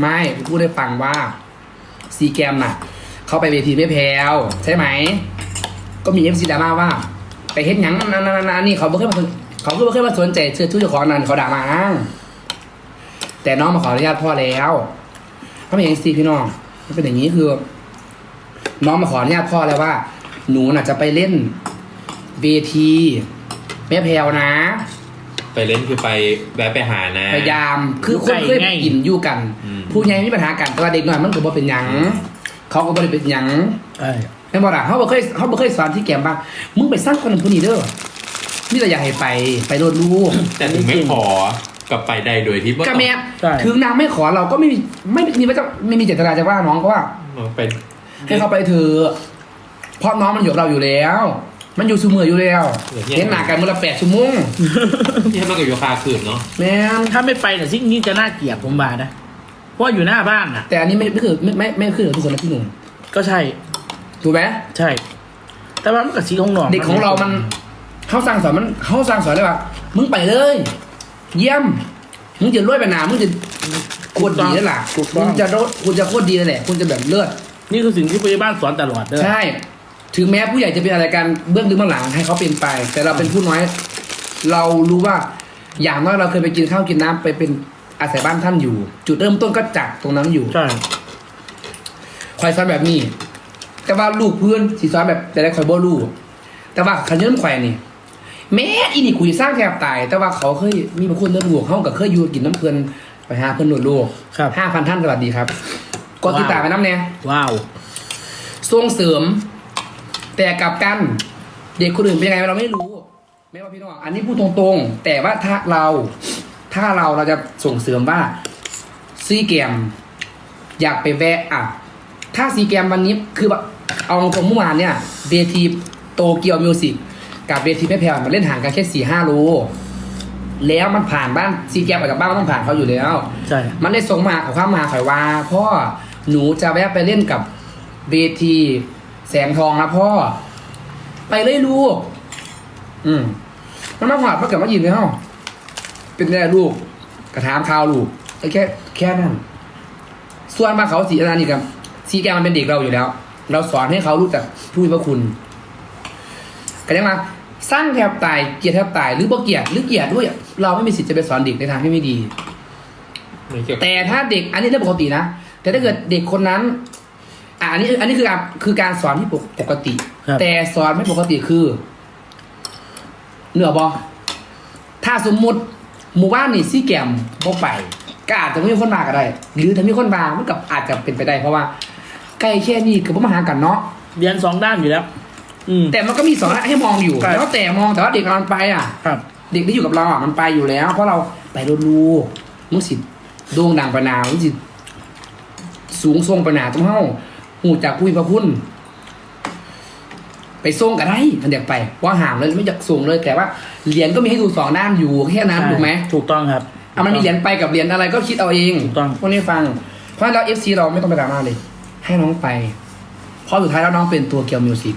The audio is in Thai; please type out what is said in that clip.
ไม่พูดได้ฟังว่าซีแกมน่ะ เขาไปเวทีไม่แพ้วใช่ไหม ก็มีเอฟซีดราม่าว่า ไปเฮ็ดหยังนั่นนั่นนั่นนี่เขาไม่เคยมาสนเขาก็ไม่เคยมาสนใจเชื่อทุกเจ้าของนั้นเขาด่ามาแต่น้องมาขออนุญาตพ่อแล้วเขาไม่เห็นซีพี่น้องมันเป็นอย่างนี้คือ น้องมาขออนุญาตพ่อแล้วว่า หนูน่ะจะไปเล่นเวทีแม่แพรวนะ ไปเล่นคือไปแวะไปหานะ พยายามคือคนเคยไปกินอยู่กัน อืม ผู้ใหญ่มีปัญหากันแต่ว่าเด็กน้อยมันก็บ่เป็นหยังเขาก็บ่ได้เป็นหยังใช่แม่นบ่ล่ะเขาบ่เคยเขาบ่เคยสอนที่แกมบ้างมึงไปสร้างคนนั้นคนนี้เด้อมีแต่อยากให้ไปไปโดนลูกแต่ถึงไม่ขอกลับไปได้โดยที่ว่าก็แม่ใช่ถึงนางไม่ขอเราก็ไม่มีไม่มีว่าจะไม่มีเจตนาจะว่าน้องก็ว่าต้องไปให้เขาไปเถอะเพราะน้องมันอยู่กับเราอยู่แล้ว มันอยู่ซูมืออยู่แล้วเห็นหน้ากันมื้อละแปดชั่วโมงที่ให้มันกับโยคาคืนเนาะ แม่นถ้าไม่ไปเนี่ยสิ่งนี้จะน่าเกลียดผมบานะเพ ราะว่าอยู่หน้าบ้านน่ะ แต่อันนี้ไม่ไม่คือไม่ไม่ไม่คือทุกคนนะพี่หนุ่มก็ใช่ ถูกไหมใช่ แต่ว่ามันกับสีของหนองเด็กของเรามันเขาสั่งสอนมันเขาสั่งสอนได้ว่ามึงไปเลย เยี่ยมมึงจะรวยไปหนามึงจะโคตรดีแล้วล่ะคุณจะรดคุณจะโคตรดีเลยแหละคุณจะแบบเลิศนี่คือสิ่งที่ผู้ใหญ่บ้านสอนตลอดเด้อใช่ ถึงแม้ผู้ใหญ่จะเป็นอะไรกันเบื้องลึกเบื้องหลังให้เขาเป็นไป แต่เราเป็นผู้น้อย เรารู้ว่าอย่างน้อยเราเคยไปกินข้าวกินน้ำไปเป็น อาศัยบ้านท่านอยู่ จุดเริ่มต้นก็จากตรงนั้นอยู่ใช่คอยสอนแบบนี้ แต่ว่าลูกเพื่อนสีสอนแบบแต่ได้คอยบ่ลูกแต่ว่าขันเริ่มแขวนนี่แม้อีนี่คุยสร้างแทบตาย แต่ว่าเขาเคยมีบางคนเลือดลูกเขากับเคยอยู่กินน้ำเพลินไปหาเพื่อนหนุนลูกครับห้าพันท่านสวัสดีครับกดติดตามไปน้ำแน่ว้าวส่งเสริม แต่กลับกัน เด็กคนอื่นเป็นยังไงเราไม่รู้ ไม่ว่าพี่น้องอันนี้พูดตรงๆ แต่ว่าถ้าเรา ถ้าเราเราจะส่งเสริมว่าซีเกม อยากไปแวะอะ ถ้าซีเกมวันนี้คือแบบเอาตรงเมื่อวานเนี่ยเวทีโตเกียวมิวสิกกับเวทีแม่แพรวมันเล่นห่างกันแค่สี่ห้าโลแล้วมันผ่านบ้านซีเกมออกจากบ้านมันต้องผ่านเขาอยู่แล้วใช่มันได้ส่งมาขอความมาข่อยว่าพ่อหนูจะแวะไปเล่นกับเวทีแสงทองนะพ่อ ไปเลยลูก อืมมันมาหอดมาเกิดมายินเลยเฮา เป็นแน่ลูกกระถามข่าวลูกไอ้แค่แค่นั้น ส่วนมาเขาสีอะไรนี่กับสีแกมมันเป็นเด็กเราอยู่แล้ว เราสอนให้เขารู้จักผู้มีพระคุณก็ยังมาสร้างแทบตายเกลียดแทบตายหรือบ่เกลียดหรือเกลียดด้วย เราไม่มีสิทธิ์จะไปสอนเด็กในทางที่ไม่ดีไม่เกี่ยวกับแต่ถ้าเด็กอันนี้เรื่องปกตินะแต่ถ้าเกิดเด็กคนนั้นอะอันนี้อันนี้คือการคือการสอนที่ปกติครับแต่สอนไม่ปกติคือเหนือบอถ้าสมมุติ หมู่บ้านนี่ซี่แกมบ่ไปก็อาจจะไม่มีคนมาก็ได้ หรือถ้ามีคนมามันกับอาจจะเป็นไปได้เพราะว่าใกล้แค่นี้คือพวกมาหากันเนาะเรียนสองด้านอยู่แล้ว อืม แต่มันก็มีสองให้มองอยู่ครับ แล้วแต่มองแต่ว่าเด็กกำลังไปอะ ครับ เด็กที่อยู่กับเราอะมันไปอยู่แล้ว เพราะเราไปรถลูกมึงสิโด่งดังปะนาวมึงสิสูงทรงปะนาต้องเฮ้าหูจากคุยพระคุณ ไปส่งก็ได้มันเด็กไปว่าห่างเลยไม่อยากส่งเลย แต่ว่าเหรียญก็มีให้ดูสองด้านอยู่แค่นั้นใช่ถูกไหมถูกต้องครับอะมันมีเหรียญไปกับเหรียญอะไรก็คิดเอาเองถูกต้องพวกนี้ฟัง เพราะฉะนั้นเราเอฟซีเราไม่ต้องไปดราม่าเลย ให้น้องไปเพราะสุดท้ายแล้วน้องเป็นตัวเกียวมิวสิก